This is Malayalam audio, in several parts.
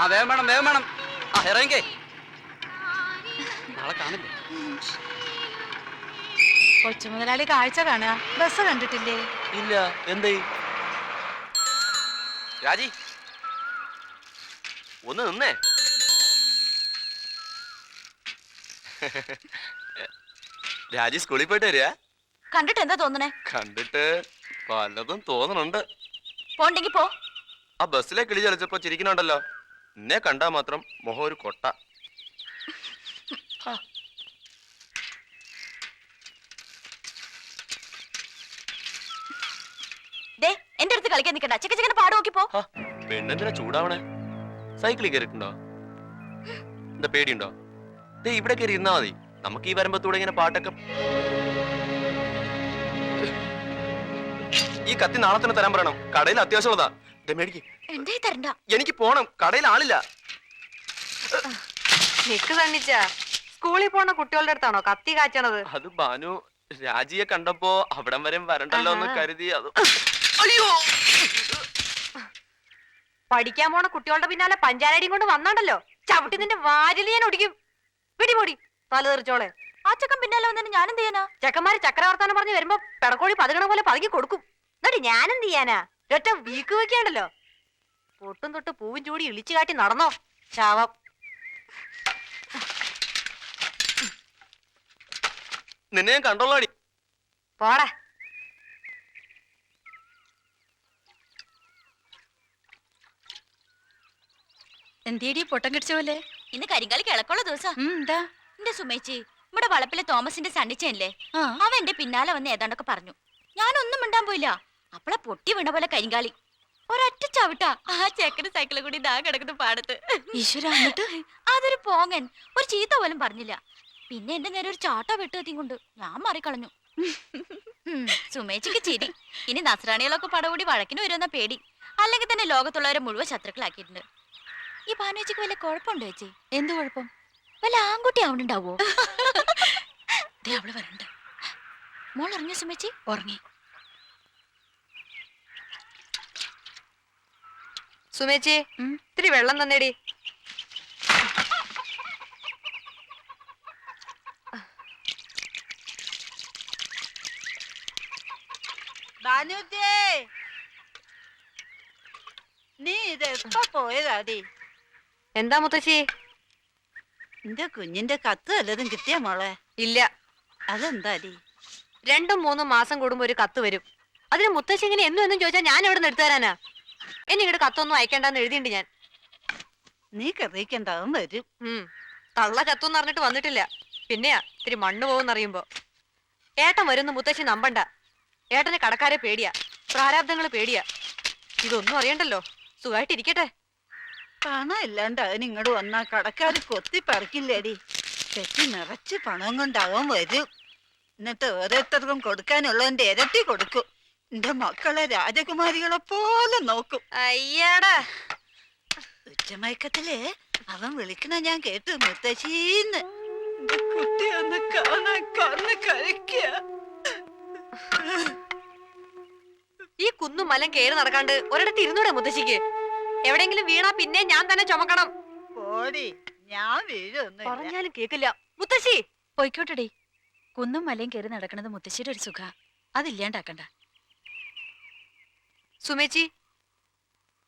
ആ വേഗം വേണം വേഗം വേണം. ആ ഇറങ്ങിക്കേ. നാളെ കാണില്ലേ കൊച്ചു മുതലാളി കാഴ്ച കാണുക. ബസ് കണ്ടിട്ടില്ലേ? ഇല്ല എന്തേ? രാജി ഒന്ന് നിന്നേ. രാജി സ്കൂളിൽ പോയിട്ട് വരിക? കണ്ടിട്ട് എന്താ തോന്നണേ? കണ്ടിട്ട് പലതും തോന്നണുണ്ട്. പോണ്ടെങ്കി പോ. ആ ബസ്സിലെ കിളി ചലിച്ചപ്പോ ചിരിക്കണുണ്ടല്ലോ. എന്നെ കണ്ടാ മാത്രം മുഖം ഒരു കൊട്ട. എന്റെ അടുത്ത് കളിക്കാൻ നിക്കണ്ട. ചിക്ക ചിക്കന്റെ പാട് നോക്കി പോ ഹാ, പെണ്ണെന്തിനാ ചൂടാവണേ? സൈക്കിളിൽ കയറിയിട്ടുണ്ടോ എന്താ പേടിയുണ്ടോ? ദേ ഇവിടെ കയറി ഇരുന്നാ മതി. നമുക്ക് ഈ വരമ്പത്തൂടെ ഇങ്ങനെ പാട്ടൊക്കെ ഈ കത്തി നാളെ തന്നെ തരാൻ പറയണം. കടയിൽ അത്യാവശ്യമുള്ളതാ എന്റെ തരണ്ട? എനിക്ക് പോണം. കടയിൽ ആളില്ല. നിക്ക് തണ്ണിച്ച സ്കൂളിൽ പോണ കുട്ടികളുടെ അടുത്താണോ കത്തി കാച്ചണത്? അത് ബാനു രാജിയെ കണ്ടപ്പോ അവിടം വരെ വരണ്ടല്ലോ എന്ന് കരുതി അത് അയ്യോ! പഠിക്കാൻ പോണ കുട്ടികളുടെ പിന്നാലെ പഞ്ചാരടിയും കൊണ്ട് വന്നാണ്ടല്ലോ. ചവിട്ടി നിന്റെ വാരിൽ ഞാൻ ഒടിക്കും പിടിപൊടി തല തെറിച്ചോളെ. ആ ചക്കൻ പിന്നാലെ വന്നിട്ട് ഞാനെന്ത് എന്ത് ചെയ്യാനാ? ചെക്കന്മാര് ചക്രവർത്താനം പറഞ്ഞ് വരുമ്പോ പെടക്കോഴി പതുകണ പോലെ പതുക്കി കൊടുക്കും. എന്നിട്ട് ഞാനെന്ത് ചെയ്യാനാ? ഒറ്റ വീക്ക് വെക്കാണ്ടല്ലോ പൊട്ടും തൊട്ട് പൂവും ചൂടി ഇളിച്ചു കാട്ടി നടന്നോ. ശാവം. നിന്നെ ഞാൻ കണ്ടോളാടി. പോടാ. എന്തേടി പൊട്ടം കടിച്ച പോലെ? ഇന്ന് കരിങ്കാലി കിളക്കുള്ള ദിവസം. ഉം, എന്താ? എന്റെ സുമേച്ചി? ഇവിടെ വളപ്പിലെ തോമസിന്റെ സണ്ണിച്ചല്ലേ അവ എന്റെ പിന്നാലെ വന്ന് ഏതാണ്ടൊക്കെ പറഞ്ഞു. ഞാനൊന്നും മിണ്ടാൻ പോയില്ല. അപ്പളെ പൊട്ടി വീണ പോലെ കരിങ്കാലി ഒരൊറ്റ ചവിട്ടാ ആ ചെക്കന് സൈക്കിളിൽ കൂടി ഇതാ കിടക്കുന്ന പാടത്ത്. ഈശ്വര അതൊരു പോങ്ങൻ. ഒരു ചീത്ത പോലും പറഞ്ഞില്ല. പിന്നെ എന്റെ നേരെ ഒരു ചാട്ട വെട്ടുകത്തിയും കൊണ്ട് ഞാൻ മാറിക്കളഞ്ഞു. സുമേച്ചിക്ക് ചിരി. ഇനി നസ്രാണികളൊക്കെ പടകൂടി വഴക്കിന് വരുമെന്ന പേടി. അല്ലെങ്കിൽ തന്നെ ലോകത്തുള്ളവരെ മുഴുവൻ ശത്രുക്കളാക്കിയിട്ടുണ്ട്. ഈ ഭാനുവച്ചിക്ക് വല്ല കുഴപ്പമുണ്ടോ ചേച്ചി? എന്ത് കുഴപ്പം? വല്ല ആൺകുട്ടി ആവണുണ്ടാവോ? അവൾ വരണ്ട. മോൾ അറിഞ്ഞ സുമേച്ചി? ഉറങ്ങി. സുമേച്ചി. ഇത്തിരി വെള്ളം തന്നേടി. നീ ഇത് എപ്പോ പോയതാടി? എന്താ മുത്തശ്ശി? നിന്റെ കുഞ്ഞിന്റെ കത്ത് വല്ലതും കിട്ടിയ മോളെ? ഇല്ല. അതെന്താടി? രണ്ടും മൂന്നും മാസം കൂടുമ്പോ ഒരു കത്ത് വരും. അതിന് മുത്തശ്ശി ഇങ്ങനെ എന്നും എന്നും ചോദിച്ചാൽ ഞാൻ എവിടെ നിന്ന് എടുത്തു തരാനാ? എന്നെ ഇങ്ങോട്ട് കത്തൊന്നും അയക്കേണ്ടെന്ന് എഴുതിയിട്ടുണ്ട് ഞാൻ. നീ കറിയിക്കണ്ടാവും വരും. ഉം. തള്ള കത്തൊന്നും അറിഞ്ഞിട്ട് വന്നിട്ടില്ല. പിന്നെയാ ഇത്തിരി മണ്ണ് പോകുന്നറിയുമ്പോ ഏട്ടൻ വരുന്ന മുത്തശ്ശി നമ്പണ്ട. ഏട്ടന് കടക്കാരെ പേടിയാ. പ്രാരാബ്ദങ്ങൾ പേടിയാ. ഇതൊന്നും അറിയണ്ടല്ലോ. സുഖമായിട്ടിരിക്കട്ടെ പണം ഇല്ലാണ്ട് അവൻ ഇങ്ങോട്ട് വന്നാ കടക്കാർ കൊത്തി പറിക്കില്ലേടി. തെറ്റി നിറച്ച് പണം കൊണ്ടാവാൻ വരും. എന്നിട്ട് ഓരോരുത്തർക്കും കൊടുക്കാനുള്ളതിന്റെ ഇരട്ടി കൊടുക്കും. എന്റെ മക്കളെ രാജകുമാരികളെ പോലെ നോക്കും. അയ്യാടാ. ഉച്ചമയക്കത്തിൽ അവൻ വിളിക്കണ ഞാൻ കേട്ടു മുത്തശ്ശീന്ന് എന്റെ കുട്ടി ഒന്ന് കാണാൻ കണ്ണ് കഴിക്കുക ഈ കുന്നും മലം കേറി നടക്കാണ്ട് ഒരിടത്ത് ഇരുന്നൂടെ മുത്തശ്ശിക്ക്? എവിടെങ്കിലും വീണാ പിന്നെ ഞാൻ തന്നെ ചുമക്കണം. പോടി ഞാൻ വീഴൊന്നുമില്ല. പറഞ്ഞാലും കേക്കില്ല. മുത്തശ്ശി! പൊയ്ക്കോട്ടെടി. കുന്നും മലയും കയറി നടക്കണത് മുത്തശ്ശിയുടെ ഒരു സുഖ. അതില്ലാണ്ടാക്കണ്ട സുമേച്ചി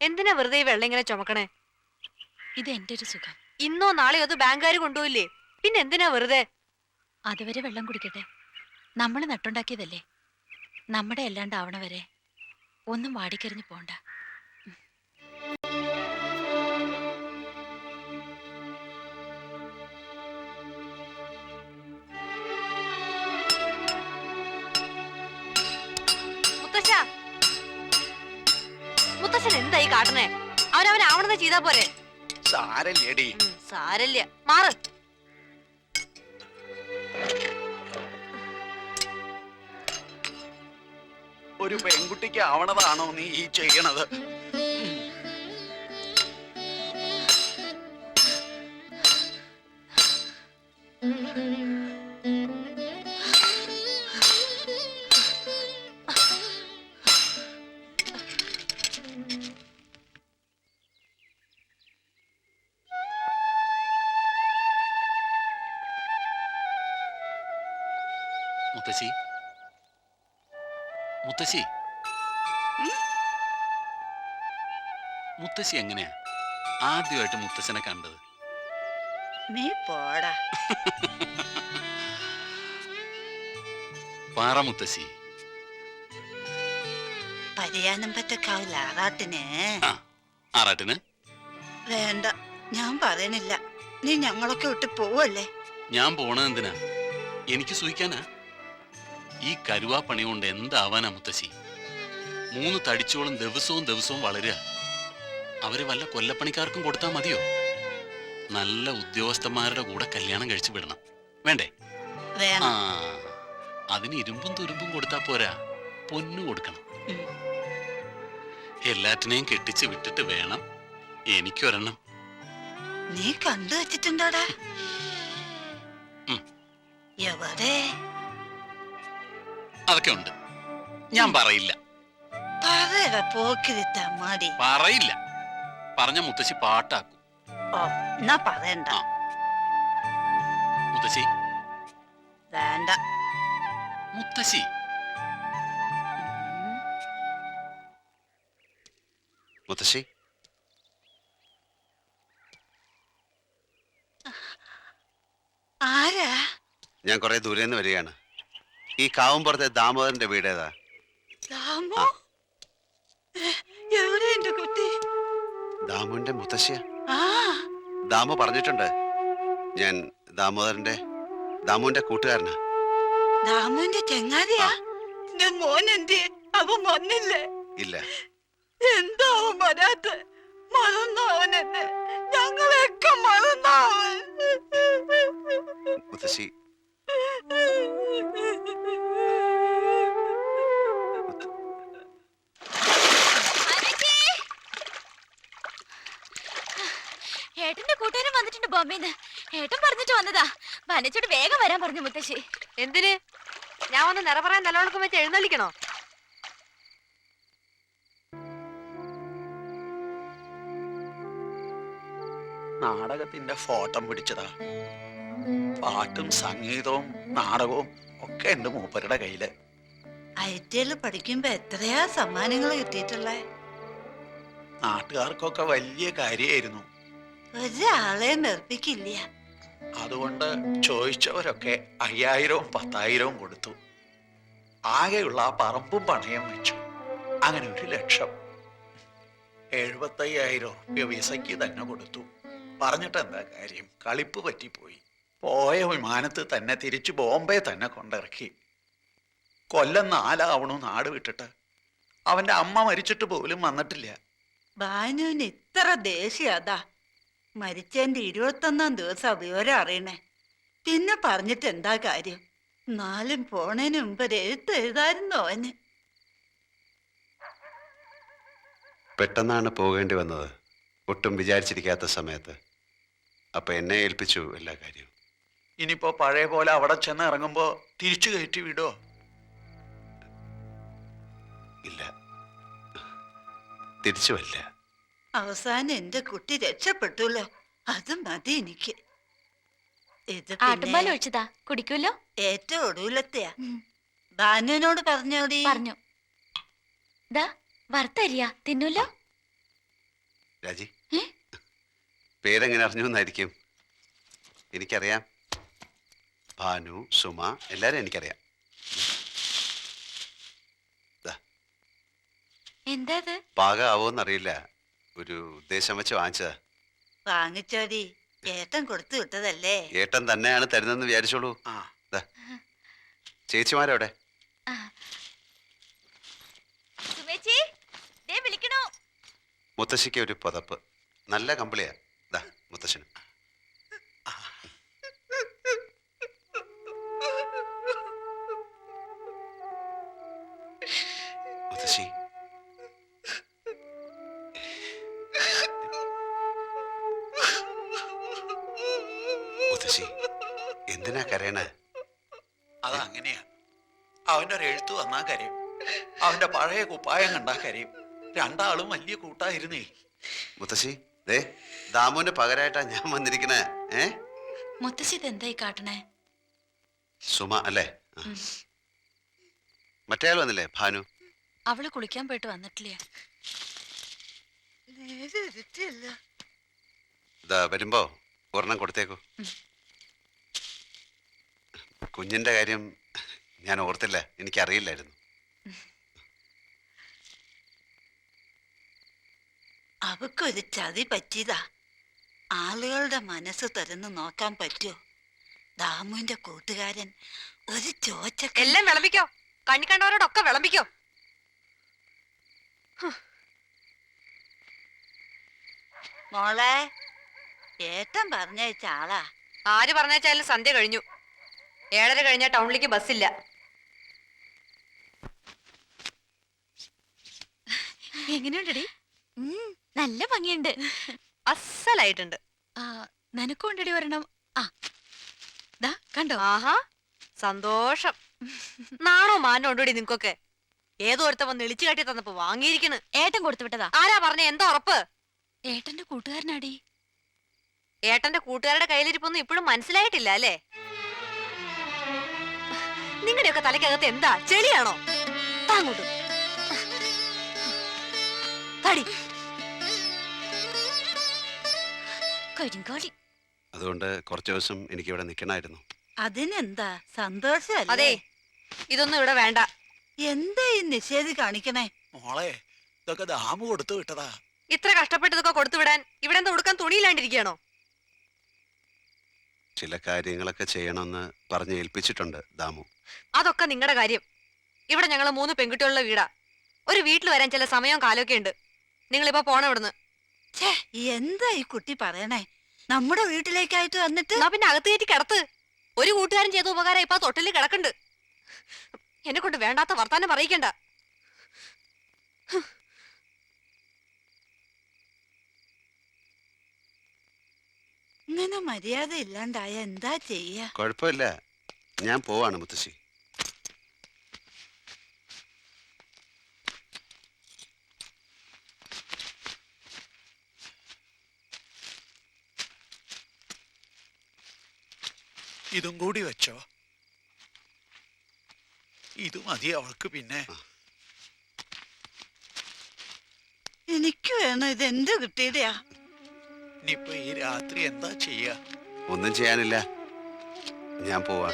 എന്തിനാ വെറുതെ ഈ വെള്ളം ഇങ്ങനെ ചുമക്കണേ? ഇത് എന്റെ ഒരു സുഖം. ഇന്നോ നാളെയോ അത് ബാങ്കുകാർ കൊണ്ടുപോയില്ലേ? പിന്നെ എന്തിനാ വെറുതെ? അതുവരെ വെള്ളം കുടിക്കട്ടെ. നമ്മൾ നട്ടുണ്ടാക്കിയതല്ലേ? നമ്മുടെ അല്ലാണ്ടാവണ വരെ ഒന്നും വാടിക്കരിഞ്ഞു പോണ്ട. കാട്ടണേ അവനവൻ ആവണത് ചെയ്താ പോരെ. സാരല്ലേടി. സാരല്ല മാറ്. ഒരു പെൺകുട്ടിക്ക് ആവണതാണോ നീ ഈ ചെയ്യണത്? മുത്തശ്ശി? മുത്തശ്ശി? മുത്തശ്ശി എങ്ങനെയാ? ആദ്യമായിട്ട് മുത്തശ്ശനെ കണ്ടത്. നീ പോടാ. പാറ മുത്തശ്ശി. പരിയാനം പറ്റക്കാവില്ല ആറാട്ടിന്. ആ ആറാട്ടിന്? വേണ്ട ഞാൻ പറയണില്ല. നീ ഞങ്ങളൊക്കെ വിട്ട് പോവല്ലേ? ഞാൻ പോണത് എന്തിനാ എനിക്ക് സൂഹിക്കാനാ ഈ കരുവാ പണി കൊണ്ട് എന്താവാനാ മുത്തശ്ശി? മൂന്ന് തടിച്ചോളം ദിവസവും ദിവസവും വളരുക. അവരെ വല്ല കൊല്ലപ്പണിക്കാർക്കും കൊടുത്താൽ മതിയോ? നല്ല ഉദ്യോഗസ്ഥന്മാരുടെ കൂടെ കല്യാണം കഴിച്ചു വിടണം. വേണ്ടേ? ആ അതിന് ഇരുമ്പും തുരുമ്പും കൊടുത്താ പോരാ. പൊന്നു കൊടുക്കണം. എല്ലാറ്റിനെയും കെട്ടിച്ച് വിട്ടിട്ട് വേണം എനിക്കൊരെണ്ണം. നീ കണ്ടു വെച്ചിട്ടുണ്ടോടാ. എവിടെ അതൊക്കെ ഉണ്ട്. ഞാൻ പറയില്ല. പറയട പോക്കിരിത്ത മടി പറയില്ല. പറഞ്ഞ മുത്തശ്ശി പാട്ടാക്കും. ഓ എന്നാ പറയണ്ട. ആ. മുത്തശ്ശി. വേണ്ട. മുത്തശ്ശി. മുത്തശ്ശി. ആരാ? ഞാൻ കുറെ ദൂരെ നിന്ന് വരികയാണ്. ഈ കാവുംപുറത്തെ ദാമോദരന്റെ വീട് ഏതാ ദാമോ ഏ, എവിടെ എന്റെ കുട്ടി? ദാമുവിന്റെ മുത്തശ്ശിയ. ആ. ദാമു പറഞ്ഞിട്ടുണ്ട്. ഞാൻ ദാമോദരന്റെ ദാമുവിന്റെ കൂട്ടുകാരനാ. ദാമുവിന്റെ ചെങ്ങാതിയാ? എന്റെ മോൻ എന്തേ അവൻ വന്നില്ലേ? ഇല്ല. എന്താ അവൻ വരാത്ത? മറന്നോ അവൻ എന്നെ? ഞങ്ങളെയൊക്കെ മറന്നോ അവൻ? മുത്തശ്ശി ഏട്ടന്റെ കൂട്ടുകാരൻ വന്നിട്ടുണ്ട് ബോംബെന്ന് ഏട്ടൻ പറഞ്ഞിട്ട് വന്നതാ. വനച്ചോട് വേഗം വരാൻ പറഞ്ഞു മുത്തശ്ശി. എന്തിന്? ഞാൻ ഒന്ന് നിറ പറയാൻ നിലവിളക്കം വെച്ച് എഴുന്നള്ളിക്കണോ? നാടകത്തിന്റെ ഫോട്ടം പിടിച്ചതാ. പാട്ടും സംഗീതവും നാടകവും ഒക്കെ ഉണ്ട് മൂപ്പരുടെ കയ്യിൽ. ഐ ടി ടിയിൽ പഠിക്കുമ്പോ എത്രയാ സമ്മാനങ്ങൾ കിട്ടിയിട്ടുള്ളേ? നാട്ടുകാർക്കൊക്കെ വലിയ കാര്യമായിരുന്നു ഒരാളെ നിർപ്പിക്കില്ല അതുകൊണ്ട് ചോദിച്ചവരൊക്കെ അയ്യായിരവും പത്തായിരവും കൊടുത്തു. ആകെയുള്ള ആ പറമ്പും പണയം വെച്ചു. അങ്ങനെ ഒരു ലക്ഷം. എഴുപത്തയ്യായിരം ഉറുപ്പ്യ വിസയ്ക്ക് തന്നെ കൊടുത്തു. പറഞ്ഞിട്ട് എന്താ കാര്യം? കളിപ്പ് പറ്റിപ്പോയി. പോയ വിമാനത്ത് തന്നെ തിരിച്ചു ബോംബെ തന്നെ കൊണ്ടിറക്കി. കൊല്ലം നാലാവണു നാട് വിട്ടിട്ട്. അവന്റെ അമ്മ മരിച്ചിട്ട് പോലും വന്നിട്ടില്ല. ബാനുവിന് ഇത്ര ദേഷ്യം അതാ. മരിച്ചതിന്റെ ഇരുപത്തൊന്നാം ദിവസം വിവരം അറിയണേ. പിന്നെ പറഞ്ഞിട്ട് എന്താ കാര്യം? നാലും പോണേന് മുമ്പ് എഴുത്ത് എഴുതായിരുന്നു അവന്. പെട്ടെന്നാണ് പോകേണ്ടി വന്നത്. ഒട്ടും വിചാരിച്ചിരിക്കാത്ത സമയത്ത്. അപ്പൊ എന്നെ ഏൽപ്പിച്ചു എല്ലാ കാര്യവും. ഇനിയിപ്പോ പഴയ പോലെ അവിടെ ചെന്ന് ഇറങ്ങുമ്പോ തിരിച്ചു കയറ്റി വിടോ. ഇല്ല. തിരിച്ചു വല്ല അവസാനം എന്റെ കുട്ടി രക്ഷപ്പെട്ടുല്ലോ. അത് മതി എനിക്ക്. ഇത് ആട്ടുംപാൽ പിന്നെ ഒഴിച്ചതാ. കുടിക്കൂല്ലോ ഏറ്റവും ഒടുവിലത്തെയാ. ബാനുവിനോട് പറഞ്ഞോടി പറഞ്ഞു ദാ വറുത്തരിയ. തിന്നൂല്ലോ രാജി. ഏ? പേരെങ്ങനെ അറിഞ്ഞു എന്നായിരിക്കും? എനിക്കറിയാം. ഭാനു സുമ എല്ലാരും എനിക്കറിയാം. എന്താ ഇത് പാകാവോന്നറിയില്ല ഒരു ഉദ്ദേശം വെച്ച് വാങ്ങിച്ചതാ. വാങ്ങിച്ചോടി. ഏട്ടൻ കൊടുത്തു വിട്ടതല്ലേ? ഏട്ടൻ തന്നെയാണ് തരുന്നെന്ന് വിചാരിച്ചോളൂ. ദാ. ചേച്ചിമാരെവിടെ? മുത്തശ്ശിക്ക് ഒരു പുതപ്പ്. നല്ല കമ്പിളിയാ. ദാ മുത്തശ്ശന്. മുത്തശ്ശി മുത്തശ്ശി എന്തിനാ കരയണ അതങ്ങനെയാ അവന്റെ ഒരു എഴുത്ത് വന്നാ കരയും. അവന്റെ പഴയ കുപ്പായം കണ്ടാ കരയും. രണ്ടാളും വലിയ കൂട്ടായിരുന്നേ. മുത്തശ്ശി ദേ ദാമുവിന് പകരായിട്ടാ ഞാൻ വന്നിരിക്കണേ. ഏ? മുത്തശ്ശി ഇതെന്തായി കാട്ടണേ? സുമ അല്ലേ? മറ്റേ ആൾ വന്നില്ലേ ഭാനു? അവൾ കുളിക്കാൻ പോയിട്ട് വന്നിട്ടില്ല? വരുമ്പോ ഒരെണ്ണം കൊടുത്തേക്കോ. കുഞ്ഞിന്റെ കാര്യം ഞാൻ ഓർത്തില്ല. എനിക്കറിയില്ലായിരുന്നു. അവക്കൊരു ചതി പറ്റിയതാ. ആളുകളുടെ മനസ്സ് തുറന്ന് നോക്കാൻ പറ്റുമോ ദാമുവിന്റെ കൂട്ടുകാരൻ ഒരു ചോച്ച എല്ലാം വിളമ്പിക്കോ. കണ്ണി കണ്ടവരോടൊക്കെ വിളമ്പിക്കോ. മോളെ ഏട്ടൻ പറഞ്ഞയച്ച ആളാ. ആര് പറഞ്ഞാലും സന്ധ്യ കഴിഞ്ഞു. ഏഴര കഴിഞ്ഞ ടൗണിലേക്ക് ബസ്സില്ല. എങ്ങനെയുണ്ടടി? ഉം, നല്ല ഭംഗിയുണ്ട്. അസലായിട്ടുണ്ട്. ആ വരണം ഉണ്ടടി ഒരെണ്ണം. ആ ദാ കണ്ടോ? ആഹാ സന്തോഷം. നാണോ മാനോ ഉണ്ടോടി നിങ്ങക്കൊക്കെ ഏതോ ഒരുത്ത വന്ന് ഇളിച്ചു കാട്ടി തന്നപ്പോ വാങ്ങിയിരിക്കണ്. ഏട്ടൻ കൊടുത്തു വിട്ടതാ? ആരാ പറഞ്ഞ? എന്താ ഉറപ്പ്? ഏട്ടന്റെ കൂട്ടുകാരനാടി. ഏട്ടന്റെ കൂട്ടുകാരുടെ കയ്യിലിരിപ്പൊന്നും ഇപ്പോഴും മനസ്സിലായിട്ടില്ല അല്ലേ? നിങ്ങളുടെയൊക്കെ തലക്കകത്ത് എന്താ? ചെളിയാണോ? താങ്ങോട്ടും തടി. കരിങ്കാളി അതുകൊണ്ട് കുറച്ച് ദിവസം എനിക്ക് ഇവിടെ നിൽക്കണമായിരുന്നു അതിനെന്താ? സന്തോഷം അതെ. ഇതൊന്നും ഇവിടെ വേണ്ട. എന്താ ഈ നിഷേധി കാണിക്കണേ? മോളെ ഇതൊക്കെ ദാമു കൊടുത്തു വിട്ടതാ. ഇത്ര കഷ്ടപ്പെട്ടതൊക്കെ കൊടുത്തു വിടാൻ ഇവിടെ എന്താ ഉടുക്കാൻ തുണിയില്ലാണ്ടിരിക്കണോ ചില കാര്യങ്ങളൊക്കെ ചെയ്യണമെന്ന് പറഞ്ഞ് ഏൽപ്പിച്ചിട്ടുണ്ട് ദാമു. അതൊക്കെ നിങ്ങളുടെ കാര്യം. ഇവിടെ ഞങ്ങൾ മൂന്ന് പെൺകുട്ടികളുടെ വീടാ. ഒരു വീട്ടിൽ വരാൻ ചില സമയവും കാലമൊക്കെ ഉണ്ട്. നിങ്ങളിപ്പോ പോണം ഇവിടുന്ന്. എന്താ ഈ കുട്ടി പറയണേ? നമ്മുടെ വീട്ടിലേക്കായിട്ട് വന്നിട്ട് പിന്നെ അകത്ത് കയറ്റി കിടത്ത്. ഒരു കൂട്ടുകാരൻ ചെയ്ത ഉപകാരം ഇപ്പൊ തൊട്ടിൽ കിടക്കുന്നുണ്ട്. എന്നെ കൊണ്ട് വേണ്ടാത്ത വർത്താനം അറിയിക്കണ്ട ഇങ്ങനെ മര്യാദ ഇല്ലാണ്ടായ എന്താ ചെയ്യാ? കുഴപ്പമില്ല. ഞാൻ പോവാണ് മുത്തശ്ശി. ഇതും കൂടി വെച്ചോ. ഇത് മതി അവൾക്ക് പിന്നെ. എനിക്ക് വേണം ഇത് എന്ത് കിട്ടിയതാ ഇനിയിപ്പൊ ഈ രാത്രി എന്താ ചെയ്യാ? ഒന്നും ചെയ്യാനില്ല. ഞാൻ പോവാ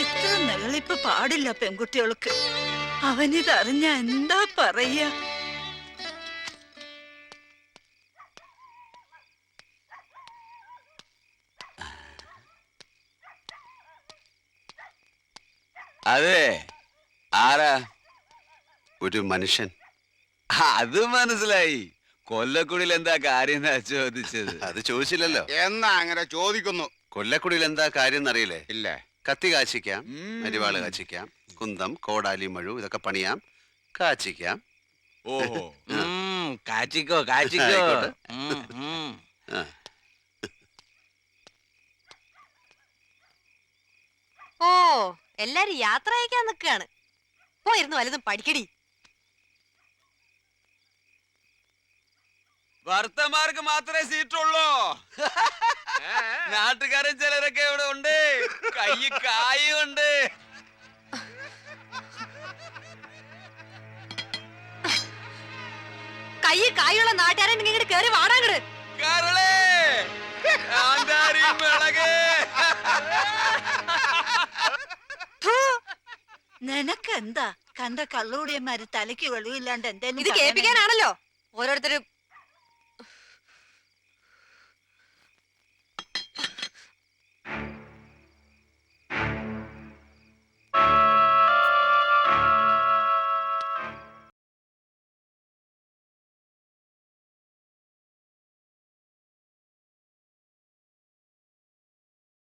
ഇത്ര പാടില്ല പെൺകുട്ടികൾക്ക്. അവനിതറിഞ്ഞ എന്താ പറയാ? അതെ. ആരാ? ഒരു മനുഷ്യൻ. അത് മനസ്സിലായി. കൊല്ലക്കുടിയിൽ എന്താ കാര്യം എന്നാ ചോദിച്ചത്? അത് ചോദിച്ചില്ലല്ലോ. എന്നാ അങ്ങനെ ചോദിക്കുന്നു. കൊല്ലക്കുടിയിൽ എന്താ കാര്യം എന്നറിയില്ലേ ഇല്ല. കത്തി കാച്ചിക്കാം അരിവാൾ കാച്ചിക്കാം കുന്തം കോടാലി മഴു ഇതൊക്കെ പണിയാം കാച്ചിക്കാം. ഓഹോ. കാച്ചിക്കോ കാച്ചിക്കോ. ആയിക്കോട്ടെ. ഉം, ഉം. ആ. ഓ എല്ലാരും യാത്ര അയക്കാൻ നിൽക്കുകയാണ്. പോയിരുന്നു വലുതും പഠിക്കടി. ഭർത്തമാർക്ക് മാത്രമേ സീറ്റുള്ളൂ. നാട്ടുകാരൻ ചിലരൊക്കെ ഇവിടെ ഉണ്ട്. കൈ കായുണ്ട് കൈ കായുള്ള നാട്ടുകാരൻ ഇങ്ങോട്ട് കേറി വാടാങ്ങട്. കരളേ നിനക്കെന്താ? കണ്ട കള്ളുകൂടിയന്മാര് തലയ്ക്ക് വെളിവില്ലാണ്ട് എന്തെങ്കിലും ഇത്? കേൾപ്പിക്കാനാണല്ലോ. ഓരോരുത്തര്